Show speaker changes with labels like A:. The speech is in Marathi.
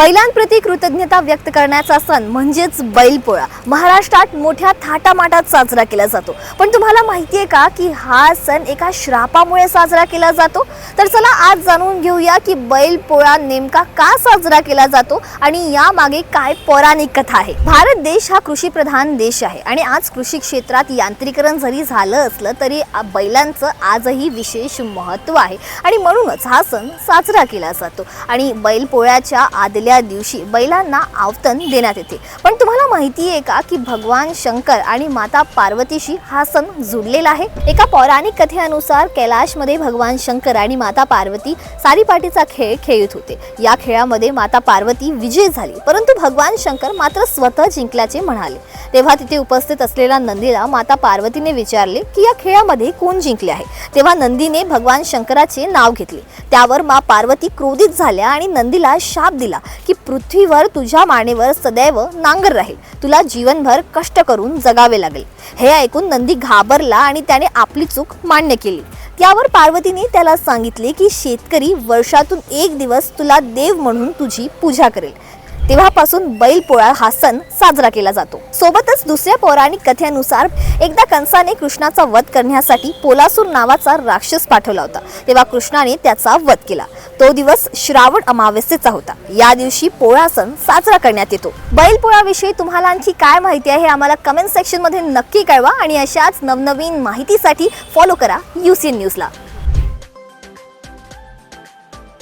A: बैलांप्रती कृतज्ञता व्यक्त करण्याचा सण म्हणजेच बैलपोळा. महाराष्ट्रात मोठ्या थाटामाटात साजरा केला जातो. पण तुम्हाला माहिती आहे का की हा सण एका श्रापामुळे साजरा केला जातो? तर चला आज जाणून घेऊया की बैलपोळा नेमका का साजरा केला जातो आणि यामागे काय पौराणिक कथा आहे. भारत देश हा कृषीप्रधान देश आहे आणि आज कृषी क्षेत्रात यांत्रिकरण जरी झालं असलं तरी बैलांचं आजही विशेष महत्त्व आहे. आणि म्हणूनच हा सण साजरा केला जातो. आणि बैलपोळ्याच्या आदल्या दिवशी बैलांना आवतन देण्यात येते. पण तुम्हाला माहिती आहे का की भगवान शंकर आणि माता पार्वतीशी हा सण जुडलेला आहे? एका पौराणिक कथेनुसार कैलाशमध्ये भगवान शंकर आणि माता पार्वती सारीपाटीचा खेळ खेळत होते. या खेळामध्ये माता पार्वती विजय झाली परंतु भगवान शंकर मात्र स्वतः जिंकल्याचे म्हणाले. तेव्हा तिथे उपस्थित असलेल्या नंदीला माता पार्वतीने विचारले की या खेळामध्ये कोण जिंकले आहे? तेव्हा नंदीने भगवान शंकराचे नाव घेतले. त्यावर मा पार्वती क्रोधित झाल्या आणि नंदीला शाप दिला. की पृथ्वीवर तुझ्या मानेवर सदैव नांगर राहील. तुला जीवनभर कष्ट करून जगावे लागेल. हे ऐकून नंदी घाबरला आणि त्याने आपली चूक मान्य केली. त्यावर पार्वतीने त्याला सांगितले की शेतकरी वर्षातून एक दिवस तुला देव म्हणून तुझी पूजा करेल. तेव्हापासून बैलपोळा हा सण साजरा केला जातो. सोबतच दुसऱ्या पौराणिक कथेनुसार एकदा कंसाने कृष्णाचा वध करण्यासाठी पोलासूर नावाचा राक्षस पाठवला होता. तेव्हा कृष्णाने त्याचा वध केला. तो दिवस श्रावण अमावस्येचा होता. या दिवशी पोळा सण साजरा करण्यात येतो. बैलपोळाविषयी तुम्हाला आणखी काय माहिती आहे आम्हाला कमेंट सेक्शनमध्ये नक्की कळवा आणि अशाच नवनवीन माहितीसाठी फॉलो करा युसीएन न्यूजला